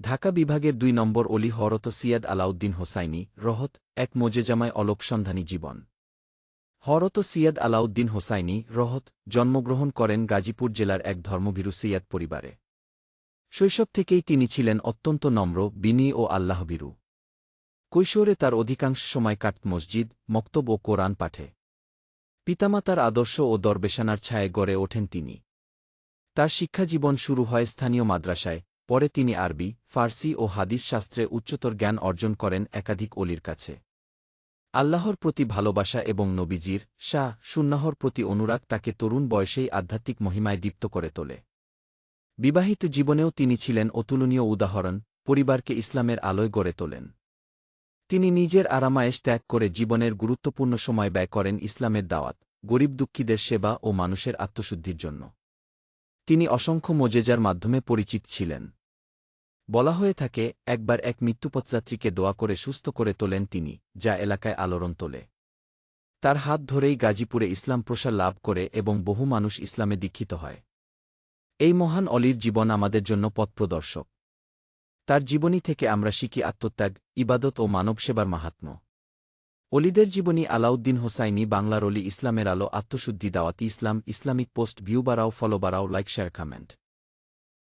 ঢাকা বিভাগের দুই নম্বর অলি হরত সিয়াদ আলাউদ্দিন হোসাইনি, রহত, এক মোজেজামায় অলোকসন্ধানী জীবন। হরত সিয়াদ আলাউদ্দিন হোসাইনি, রহত, জন্মগ্রহণ করেন গাজীপুর জেলার এক ধর্মভীরু সিয়াদ পরিবারে। শৈশব থেকেই তিনি ছিলেন অত্যন্ত নম্র, বিনী ও আল্লাহবিরু কৈশোরে তার অধিকাংশ সময় কাট মসজিদ, মক্তব ও কোরআন পাঠে। পিতামাতার আদর্শ ও দরবেশানার ছায়ে গড়ে ওঠেন তিনি। তার শিক্ষাজীবন শুরু হয় স্থানীয় মাদ্রাসায় পরে তিনি আরবি, ফার্সি ও হাদিস শাস্ত্রে উচ্চতর জ্ঞান অর্জন করেন একাধিক অলির কাছে। আল্লাহর প্রতি ভালোবাসা এবং নবীজির শাহ সুন্নাহর প্রতি অনুরাগ তাকে তরুণ বয়সেই আধ্যাত্মিক মহিমায় দীপ্ত করে তোলে। বিবাহিত জীবনেও তিনি ছিলেন অতুলনীয় উদাহরণ, পরিবারকে ইসলামের আলোয় গড়ে তোলেন। তিনি নিজের আরামায়েশ ত্যাগ করে জীবনের গুরুত্বপূর্ণ সময় ব্যয় করেন ইসলামের দাওয়াত, গরিব দুঃখীদের সেবা ও মানুষের আত্মশুদ্ধির জন্য। তিনি অসংখ্য মোজেজার মাধ্যমে পরিচিত ছিলেন। বলা হয়ে থাকে, একবার এক মৃত্যুপথযাত্রীকে দোয়া করে সুস্থ করে তোলেন তিনি, যা এলাকায় আলোড়ন তোলে। তার হাত ধরেই গাজীপুরে ইসলাম প্রসার লাভ করে এবং বহু মানুষ ইসলামে দীক্ষিত হয়। এই মহান অলির জীবন আমাদের জন্য পথপ্রদর্শক তার জীবনী থেকে আমরা শিখি আত্মত্যাগ, ইবাদত ও মানবসেবার মাহাত্ম্য। অলিদের জীবনী আলাউদ্দিন হোসাইনি বাংলার অলি ইসলামের আলো, আত্মশুদ্ধি দাওয়াতি ইসলাম, ইসলামিক পোস্ট ভিউ বাড়াও, ফলো বাড়াও, লাইক, শেয়ার, কমেন্ট।